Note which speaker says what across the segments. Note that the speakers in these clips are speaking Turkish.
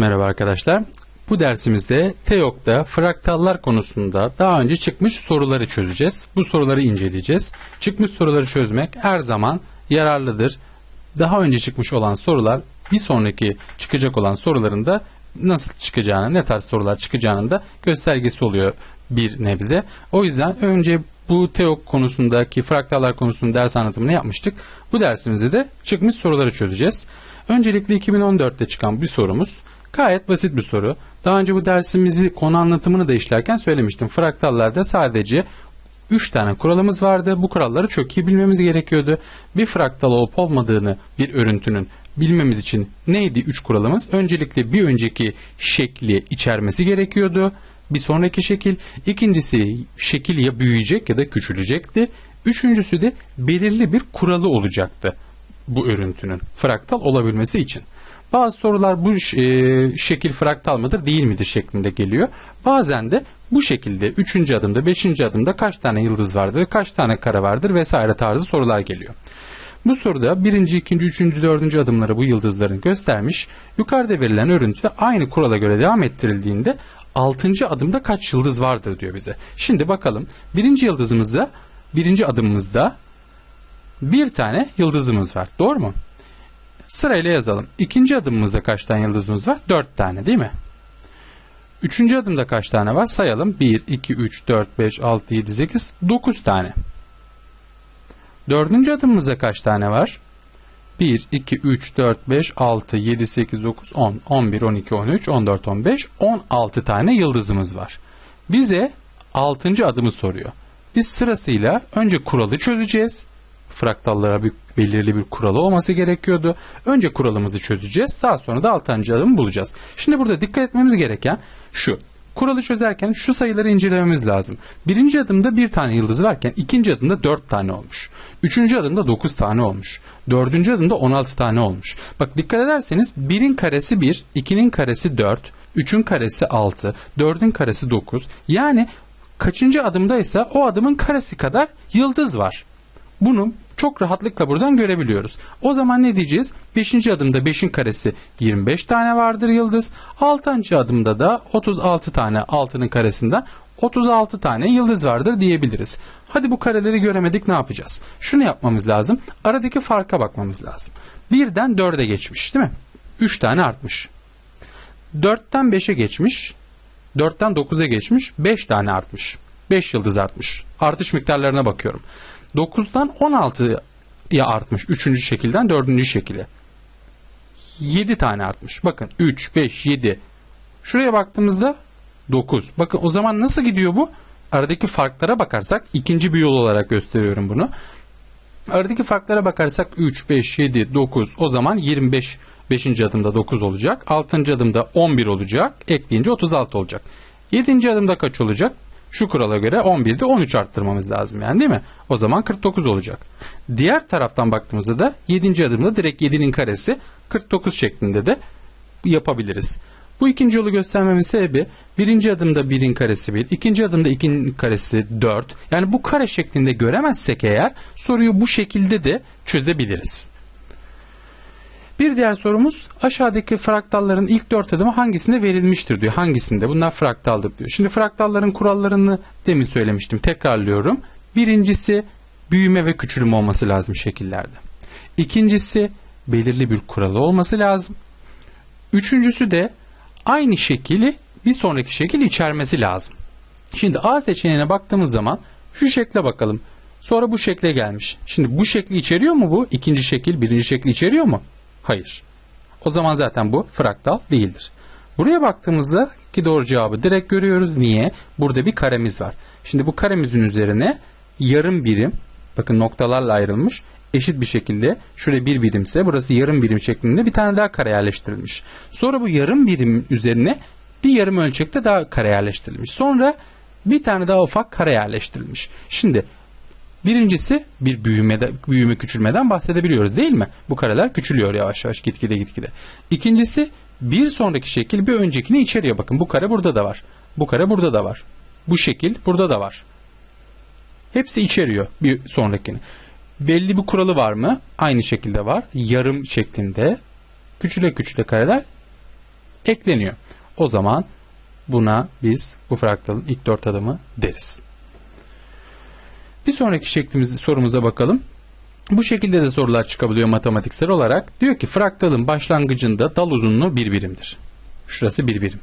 Speaker 1: Merhaba arkadaşlar. Bu dersimizde TEOK'ta fraktallar konusunda daha önce çıkmış soruları çözeceğiz. Bu soruları inceleyeceğiz. Çıkmış soruları çözmek her zaman yararlıdır. Daha önce çıkmış olan sorular bir sonraki çıkacak olan soruların da nasıl çıkacağını, ne tarz sorular çıkacağının da göstergesi oluyor bir nebze. O yüzden önce bu TEOK konusundaki fraktallar konusunda ders anlatımını yapmıştık. Bu dersimizde de çıkmış soruları çözeceğiz. Öncelikle 2014'te çıkan bir sorumuz. Gayet basit bir soru. Daha önce bu dersimizi konu anlatımını da işlerken söylemiştim. Fraktallarda sadece 3 tane kuralımız vardı. Bu kuralları çok iyi bilmemiz gerekiyordu. Bir fraktal olup olmadığını bir örüntünün bilmemiz için neydi 3 kuralımız? Öncelikle bir önceki şekli içermesi gerekiyordu. Bir sonraki şekil. İkincisi şekil ya büyüyecek ya da küçülecekti. Üçüncüsü de belirli bir kuralı olacaktı bu örüntünün fraktal olabilmesi için. Bazı sorular bu e, şekil fraktal mıdır değil midir şeklinde geliyor. Bazen de bu şekilde 3. adımda 5. adımda kaç tane yıldız vardır, kaç tane kare vardır vesaire tarzı sorular geliyor. Bu soruda 1. 2. 3. 4. adımları bu yıldızların göstermiş. Yukarıda verilen örüntü aynı kurala göre devam ettirildiğinde 6. adımda kaç yıldız vardır diyor bize. Şimdi bakalım 1. yıldızımızda 1. adımımızda bir tane yıldızımız var. Doğru mu? Sırayla yazalım. İkinci adımımızda kaç tane yıldızımız var? 4 tane değil mi? Üçüncü adımda kaç tane var? Sayalım. 1, 2, 3, 4, 5, 6, 7, 8, 9 tane. Dördüncü adımımızda kaç tane var? 1, 2, 3, 4, 5, 6, 7, 8, 9, 10, 11, 12, 13, 14, 15, 16 tane yıldızımız var. Bize 6. adımı soruyor. Biz sırasıyla önce kuralı çözeceğiz. Fraktallara bir belirli bir kuralı olması gerekiyordu. Önce kuralımızı çözeceğiz. Daha sonra da 6. adımı bulacağız. Şimdi burada dikkat etmemiz gereken şu. Kuralı çözerken şu sayıları incelememiz lazım. Birinci adımda bir tane yıldız varken ikinci adımda dört tane olmuş. Üçüncü adımda dokuz tane olmuş. Dördüncü adımda on altı tane olmuş. Bak dikkat ederseniz birin karesi bir, ikinin karesi dört, üçün karesi altı, dördün karesi dokuz. Yani kaçıncı adımdaysa o adımın karesi kadar yıldız var. Bunu çok rahatlıkla buradan görebiliyoruz. O zaman ne diyeceğiz? 5. adımda 5'in karesi 25 tane vardır yıldız. 6. adımda da 36 tane 6'nın karesinden 36 tane yıldız vardır diyebiliriz. Hadi bu kareleri göremedik ne yapacağız? Şunu yapmamız lazım. Aradaki farka bakmamız lazım. 1'den 4'e geçmiş değil mi? 3 tane artmış. 4'ten 5'e geçmiş. 4'ten 9'a geçmiş. 5 tane artmış. 5 yıldız artmış. Artış miktarlarına bakıyorum. 9'dan 16'ya artmış. 3. şekilden 4. şekile. 7 tane artmış. Bakın 3, 5, 7. Şuraya baktığımızda 9. Bakın o zaman nasıl gidiyor bu? Aradaki farklara bakarsak ikinci bir yol olarak gösteriyorum bunu. Aradaki farklara bakarsak 3, 5, 7, 9 o zaman 25 5. adımda 9 olacak. 6. adımda 11 olacak. Ekleyince 36 olacak. 7. adımda kaç olacak? Şu kurala göre 11'de 13 arttırmamız lazım yani değil mi? O zaman 49 olacak. Diğer taraftan baktığımızda da 7. adımda direkt 7'nin karesi 49 şeklinde de yapabiliriz. Bu ikinci yolu göstermemin sebebi birinci adımda 1'in karesi 1, ikinci adımda 2'nin karesi 4. Yani bu kare şeklinde göremezsek eğer soruyu bu şekilde de çözebiliriz. Bir diğer sorumuz aşağıdaki fraktalların ilk dört adımı hangisinde verilmiştir diyor. Hangisinde? Bunlar fraktaldır diyor. Şimdi fraktalların kurallarını demin söylemiştim. Tekrarlıyorum. Birincisi büyüme ve küçülme olması lazım şekillerde. İkincisi belirli bir kuralı olması lazım. Üçüncüsü de aynı şekili bir sonraki şekil içermesi lazım. Şimdi A seçeneğine baktığımız zaman şu şekle bakalım. Sonra bu şekle gelmiş. Şimdi bu şekli içeriyor mu bu? İkinci şekil birinci şekli içeriyor mu? Hayır. O zaman zaten bu fraktal değildir. Buraya baktığımızda ki doğru cevabı direkt görüyoruz. Niye? Burada bir karemiz var. Şimdi bu karemizin üzerine yarım birim bakın noktalarla ayrılmış eşit bir şekilde şuraya bir birimse burası yarım birim şeklinde bir tane daha kare yerleştirilmiş. Sonra bu yarım birim üzerine bir yarım ölçekte daha kare yerleştirilmiş. Sonra bir tane daha ufak kare yerleştirilmiş. Şimdi Birincisi bir büyümede, büyüme küçülmeden bahsedebiliyoruz değil mi? Bu kareler küçülüyor yavaş yavaş gitgide gitgide. İkincisi bir sonraki şekil bir öncekini içeriyor. Bakın bu kare burada da var. Bu kare burada da var. Bu şekil burada da var. Hepsi içeriyor bir sonrakini. Belli bir kuralı var mı? Aynı şekilde var. Yarım şeklinde küçüle küçüle kareler ekleniyor. O zaman buna biz bu fraktalın ilk dört adımı deriz. Bir sonraki şeklimiz sorumuza bakalım. Bu şekilde de sorular çıkabiliyor matematiksel olarak. Diyor ki fraktalın başlangıcında dal uzunluğu bir birimdir. Şurası bir birim.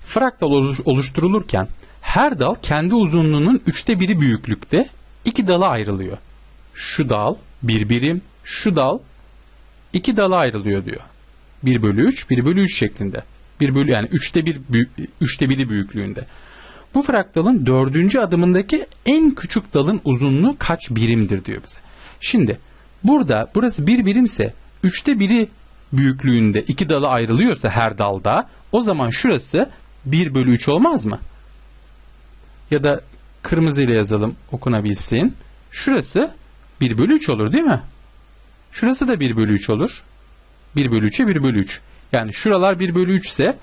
Speaker 1: Fraktal oluş- oluşturulurken her dal kendi uzunluğunun üçte biri büyüklükte iki dala ayrılıyor. Şu dal bir birim, şu dal iki dala ayrılıyor diyor. 1 bölü 3, 1 bölü 3 şeklinde. 1 bölü yani üçte bir büyük, üçte biri büyüklüğünde. Bu fraktalın dördüncü adımındaki en küçük dalın uzunluğu kaç birimdir diyor bize. Şimdi burada burası bir birimse üçte biri büyüklüğünde iki dala ayrılıyorsa her dalda o zaman şurası 1 bölü 3 olmaz mı? Ya da kırmızıyla yazalım okunabilsin. Şurası 1 bölü 3 olur değil mi? Şurası da 1 bölü 3 olur. 1 bölü 3'e 1 bölü 3. Yani şuralar 1 bölü 3 ise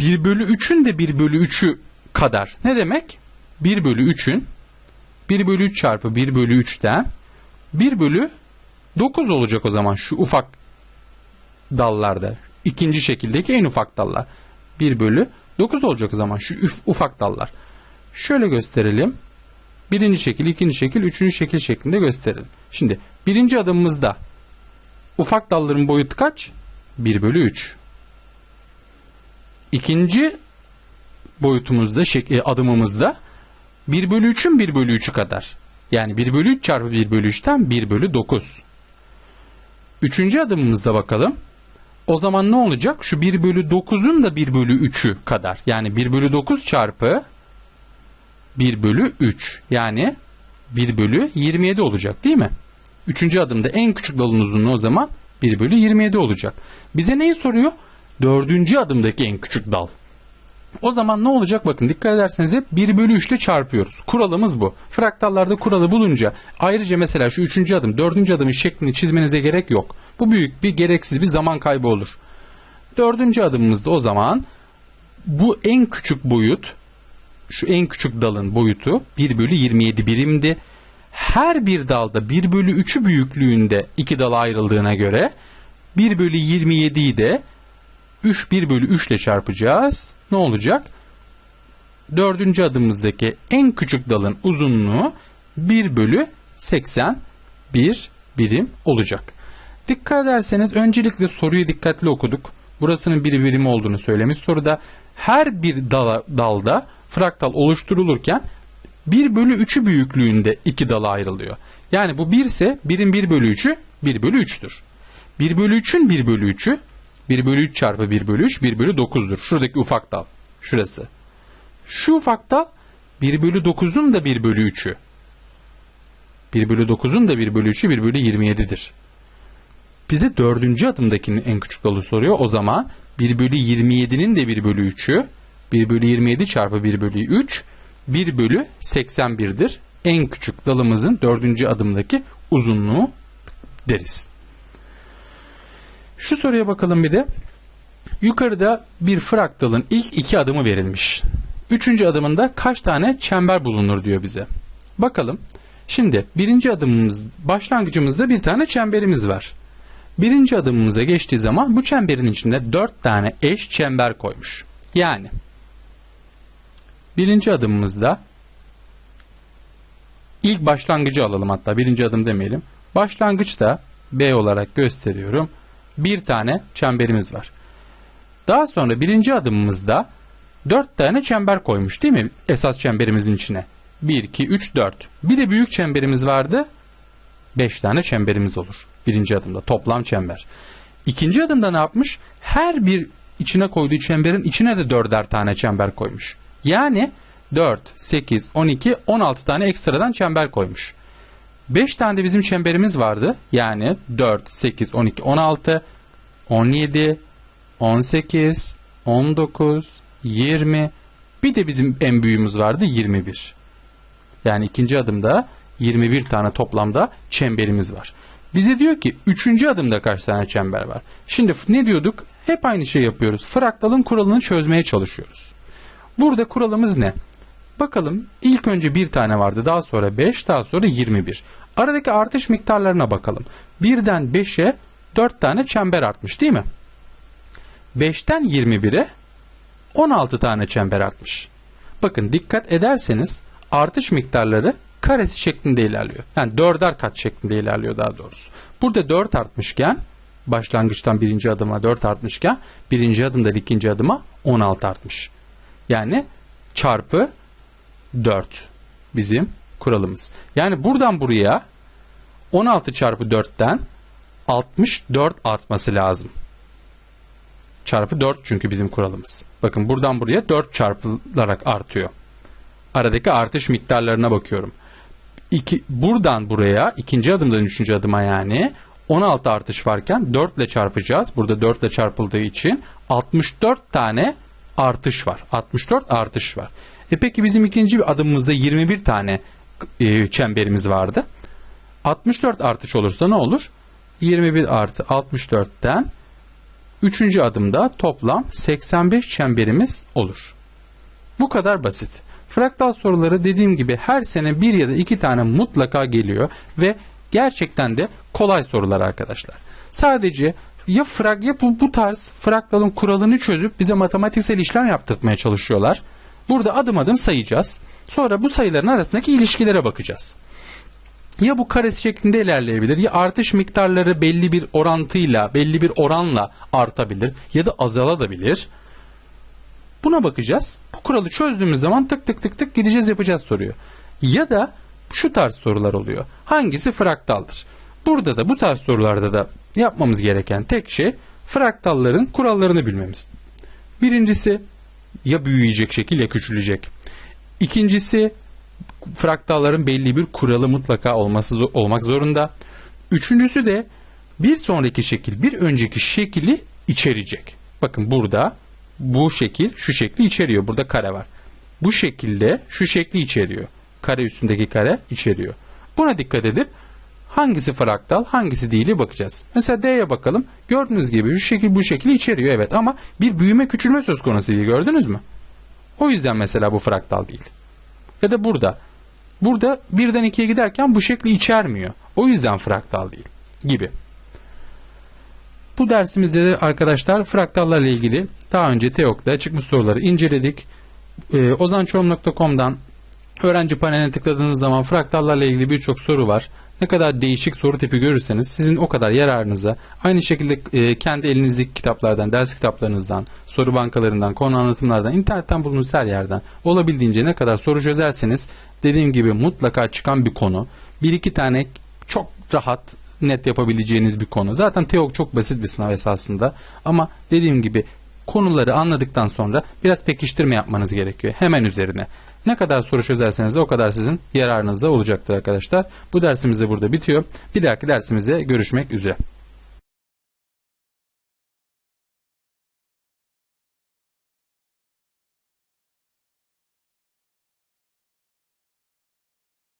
Speaker 1: 1 bölü 3'ün de 1 bölü 3'ü kadar. Ne demek? 1 bölü 3'ün 1 bölü 3 çarpı 1 bölü 3'ten 1 bölü 9 olacak o zaman şu ufak dallarda. İkinci şekildeki en ufak dallar. 1 bölü 9 olacak o zaman şu ufak dallar. Şöyle gösterelim. Birinci şekil, ikinci şekil, üçüncü şekil şeklinde gösterelim. Şimdi birinci adımımızda ufak dalların boyutu kaç? 1 bölü 3. İkinci boyutumuzda, e, adımımızda 1 bölü 3'ün 1 bölü 3'ü kadar. Yani 1 bölü 3 çarpı 1 bölü 3'ten 1 bölü 9. Üçüncü adımımızda bakalım. O zaman ne olacak? Şu 1 bölü 9'un da 1 bölü 3'ü kadar. Yani 1 bölü 9 çarpı 1 bölü 3. Yani 1 bölü 27 olacak değil mi? Üçüncü adımda en küçük dalın uzunluğu o zaman 1 bölü 27 olacak. Bize neyi soruyor? Dördüncü adımdaki en küçük dal. O zaman ne olacak bakın dikkat ederseniz hep 1 bölü 3 ile çarpıyoruz. Kuralımız bu. Fraktallarda kuralı bulunca ayrıca mesela şu üçüncü adım dördüncü adımın şeklini çizmenize gerek yok. Bu büyük bir gereksiz bir zaman kaybı olur. Dördüncü adımımızda o zaman bu en küçük boyut şu en küçük dalın boyutu 1 bölü 27 birimdi. Her bir dalda 1 bölü 3'ü büyüklüğünde iki dala ayrıldığına göre 1 bölü 27'yi de 3 1 bölü 3 ile çarpacağız. Ne olacak? Dördüncü adımımızdaki en küçük dalın uzunluğu 1 bölü 81 birim olacak. Dikkat ederseniz öncelikle soruyu dikkatli okuduk. Burasının bir birim olduğunu söylemiş soruda. Her bir dala, dalda fraktal oluşturulurken 1 bölü 3'ü büyüklüğünde iki dala ayrılıyor. Yani bu 1 ise 1'in 1 bölü 3'ü 1 bölü 3'tür. 1 bölü 3'ün 1 bölü 3'ü 1 bölü 3 çarpı 1 bölü 3 1 bölü 9'dur. Şuradaki ufak dal. Şurası. Şu ufak dal 1 bölü 9'un da 1 bölü 3'ü. 1 bölü 9'un da 1 bölü 3'ü 1 bölü 27'dir. Bize dördüncü adımdakinin en küçük dalı soruyor. O zaman 1 bölü 27'nin de 1 bölü 3'ü 1 bölü 27 çarpı 1 bölü 3 1 bölü 81'dir. En küçük dalımızın dördüncü adımdaki uzunluğu deriz. Şu soruya bakalım bir de. Yukarıda bir fraktalın ilk iki adımı verilmiş. Üçüncü adımında kaç tane çember bulunur diyor bize. Bakalım. Şimdi birinci adımımız başlangıcımızda bir tane çemberimiz var. Birinci adımımıza geçtiği zaman bu çemberin içinde dört tane eş çember koymuş. Yani birinci adımımızda ilk başlangıcı alalım hatta birinci adım demeyelim. Başlangıçta B olarak gösteriyorum. Bir tane çemberimiz var. Daha sonra birinci adımımızda dört tane çember koymuş değil mi? Esas çemberimizin içine. 1, 2, 3, 4. Bir de büyük çemberimiz vardı. 5 tane çemberimiz olur. Birinci adımda toplam çember. İkinci adımda ne yapmış? Her bir içine koyduğu çemberin içine de dörder tane çember koymuş. Yani 4, 8, 12, 16 tane ekstradan çember koymuş. 5 tane de bizim çemberimiz vardı. Yani 4, 8, 12, 16, 17, 18, 19, 20. Bir de bizim en büyüğümüz vardı 21. Yani ikinci adımda 21 tane toplamda çemberimiz var. Bize diyor ki üçüncü adımda kaç tane çember var? Şimdi ne diyorduk? Hep aynı şey yapıyoruz. Fraktalın kuralını çözmeye çalışıyoruz. Burada kuralımız ne? Bakalım ilk önce bir tane vardı daha sonra 5 daha sonra 21. Aradaki artış miktarlarına bakalım. Birden 5'e 4 tane çember artmış değil mi? 5'ten 21'e 16 tane çember artmış. Bakın dikkat ederseniz artış miktarları karesi şeklinde ilerliyor. Yani dörder kat şeklinde ilerliyor daha doğrusu. Burada 4 artmışken başlangıçtan birinci adıma 4 artmışken birinci adımdan ikinci adıma 16 artmış. Yani çarpı 4 bizim kuralımız. Yani buradan buraya 16 çarpı 4'ten 64 artması lazım. Çarpı 4 çünkü bizim kuralımız. Bakın buradan buraya 4 çarpılarak artıyor. Aradaki artış miktarlarına bakıyorum. İki, buradan buraya ikinci adımdan üçüncü adıma yani 16 artış varken 4 ile çarpacağız. Burada 4 ile çarpıldığı için 64 tane artış var. 64 artış var. E peki bizim ikinci adımımızda 21 tane e, çemberimiz vardı. 64 artış olursa ne olur? 21 artı 64'ten 3. adımda toplam 85 çemberimiz olur. Bu kadar basit. Fraktal soruları dediğim gibi her sene bir ya da iki tane mutlaka geliyor ve gerçekten de kolay sorular arkadaşlar. Sadece ya frag ya bu, bu tarz fraktalın kuralını çözüp bize matematiksel işlem yaptırtmaya çalışıyorlar. Burada adım adım sayacağız. Sonra bu sayıların arasındaki ilişkilere bakacağız. Ya bu karesi şeklinde ilerleyebilir ya artış miktarları belli bir orantıyla, belli bir oranla artabilir ya da azalabilir. Buna bakacağız. Bu kuralı çözdüğümüz zaman tık tık tık tık gideceğiz yapacağız soruyu. Ya da şu tarz sorular oluyor. Hangisi fraktaldır? Burada da bu tarz sorularda da yapmamız gereken tek şey fraktalların kurallarını bilmemiz. Birincisi ya büyüyecek şekil ya küçülecek. İkincisi fraktalların belli bir kuralı mutlaka olması olmak zorunda. Üçüncüsü de bir sonraki şekil bir önceki şekli içerecek. Bakın burada bu şekil şu şekli içeriyor. Burada kare var. Bu şekilde şu şekli içeriyor. Kare üstündeki kare içeriyor. Buna dikkat edip hangisi fraktal hangisi değili bakacağız. Mesela D'ye bakalım. Gördüğünüz gibi şu şekil bu şekli içeriyor evet ama bir büyüme küçülme söz konusu değil gördünüz mü? O yüzden mesela bu fraktal değil. Ya da burada. Burada birden ikiye giderken bu şekli içermiyor. O yüzden fraktal değil gibi. Bu dersimizde de arkadaşlar fraktallarla ilgili daha önce TEOK'ta çıkmış soruları inceledik. Ee, ozançorum.com'dan öğrenci paneline tıkladığınız zaman fraktallarla ilgili birçok soru var. Ne kadar değişik soru tipi görürseniz sizin o kadar yararınıza aynı şekilde e, kendi elinizdeki kitaplardan, ders kitaplarınızdan, soru bankalarından, konu anlatımlardan, internetten bulunuz her yerden olabildiğince ne kadar soru çözerseniz dediğim gibi mutlaka çıkan bir konu. Bir iki tane çok rahat net yapabileceğiniz bir konu. Zaten TEOK çok basit bir sınav esasında ama dediğim gibi konuları anladıktan sonra biraz pekiştirme yapmanız gerekiyor hemen üzerine. Ne kadar soru çözerseniz de o kadar sizin yararınıza olacaktır arkadaşlar. Bu dersimiz de burada bitiyor. Bir dahaki dersimizde görüşmek üzere.